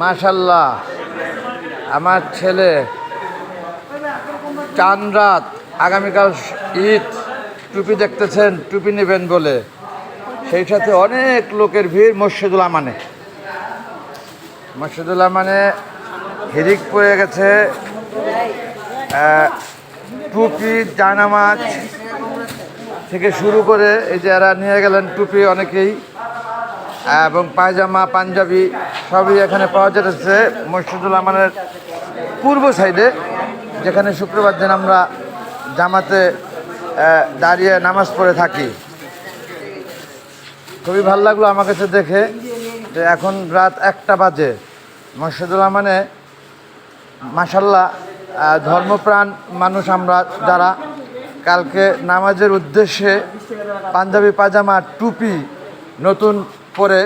মাশাল্লাহ। আমার ছেলে চান রাত, আগামীকাল ঈদ, টুপি দেখতেছেন, টুপি নেবেন বলে। সেই সাথে অনেক লোকের ভিড় মসজিদুল আমানে। মসজিদুল আমানে হিরিক পড়ে গেছে টুপি, জানামাজ থেকে শুরু করে এই যে এরা নিয়ে গেলেন টুপি অনেকেই এবং পায়জামা, পাঞ্জাবি সবই এখানে পাওয়া যেতেছে মসজিদুল আমানের পূর্ব সাইডে, যেখানে শুক্রবার দিন আমরা জামাতে দাঁড়িয়ে নামাজ পড়ে থাকি। খুবই ভালো লাগল আমার কাছে দেখে যে এখন রাত একটা বাজে। মসজিদুল আমানে মাসাল্লাহ ধর্মপ্রাণ মানুষ আমরা যারা। কালকে নামাজের উদ্দেশ্যে পাঞ্জাবি পাজামা, টুপি নতুন পরে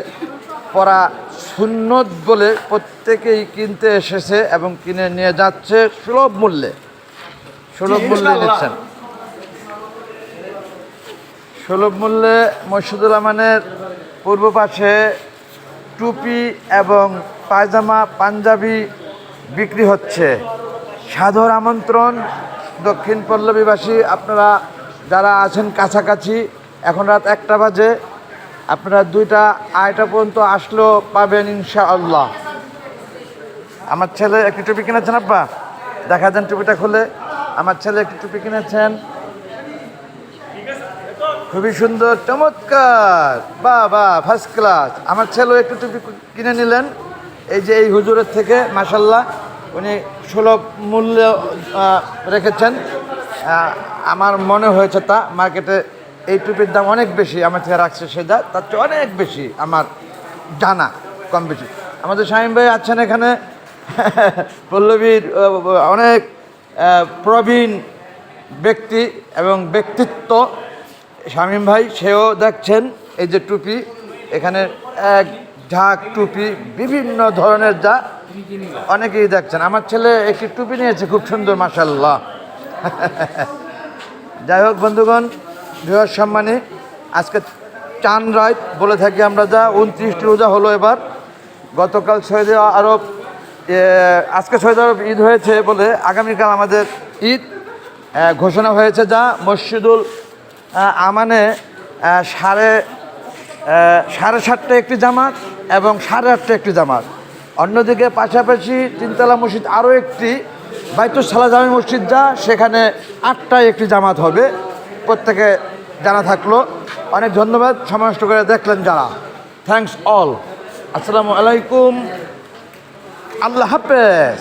পরা সুন্নত বলে প্রত্যেকেই কিনতে এসেছে এবং কিনে নিয়ে যাচ্ছে সুলভ মূল্যে। সুলভ মূল্যে নিচ্ছেন। সুলভ মূল্যে মসজিদুল আমানের পূর্ব পাশে টুপি এবং পায়জামা পাঞ্জাবি বিক্রি হচ্ছে। সাধর আমন্ত্রণ দক্ষিণ পল্লবীবাসী আপনারা যারা আছেন কাছাকাছি এখন রাত একটা বাজে। আপনারা দুইটা আড়াইটা পর্যন্ত আসলেও পাবেন ইনশাআল্লাহ। আমার ছেলে একটি টুপি কিনেছেন আব্বা? দেখা যান টুপিটা খুলে। আমার ছেলে একটি টুপি কিনেছেন। খুবই সুন্দর, চমৎকার। বা বা ফার্স্ট ক্লাস আমার ছেলেও একটু টুপি কিনে নিলেন। এই যে এই হুজুরের থেকে মাসাল্লাহ উনি সুলভ মূল্য রেখেছেন। আমার মনে হয়েছে তা মার্কেটে এই টুপির দাম অনেক বেশি আমার থেকে রাখছে সেটা, তার চেয়ে অনেক বেশি আমার জানা কম বেশি। আমাদের শাহিম ভাই আছেন এখানে, পল্লবীর অনেক প্রবীণ ব্যক্তি এবং ব্যক্তিত্ব। শামীম ভাই, সেও দেখছেন এই যে টুপি, এখানে এক ঝাঁক টুপি, বিভিন্ন ধরনের যা অনেকেই দেখছেন। আমার ছেলে একটি টুপি নিয়েছে, খুব সুন্দর মাসাল্লাহ যাই হোক বন্ধুগণ বৃহৎ সম্মানে, আজকে চান রায় বলে থাকি আমরা যা, উনত্রিশটি রোজা হলো এবার। গতকাল সৌদি আরব আজকে সৌদি আরব ঈদ হয়েছে বলে আগামীকাল আমাদের ঈদ ঘোষণা হয়েছে যা মসজিদুল আমানে সাড়ে সাড়ে সাতটা একটি জামাত এবং সাড়ে আটটা একটি জামাত। অন্যদিকে পাশাপাশি তিনতলা মসজিদ আরও একটি বাইতুল সালা জামি মসজিদ যা, সেখানে আটটায় একটি জামাত হবে। প্রত্যেকে জানা থাকল। অনেক ধন্যবাদ সমাষ্ট করে দেখলেন যারা। থ্যাংকস অল আসসালামু আলাইকুম। আল্লাহ হাফেজ।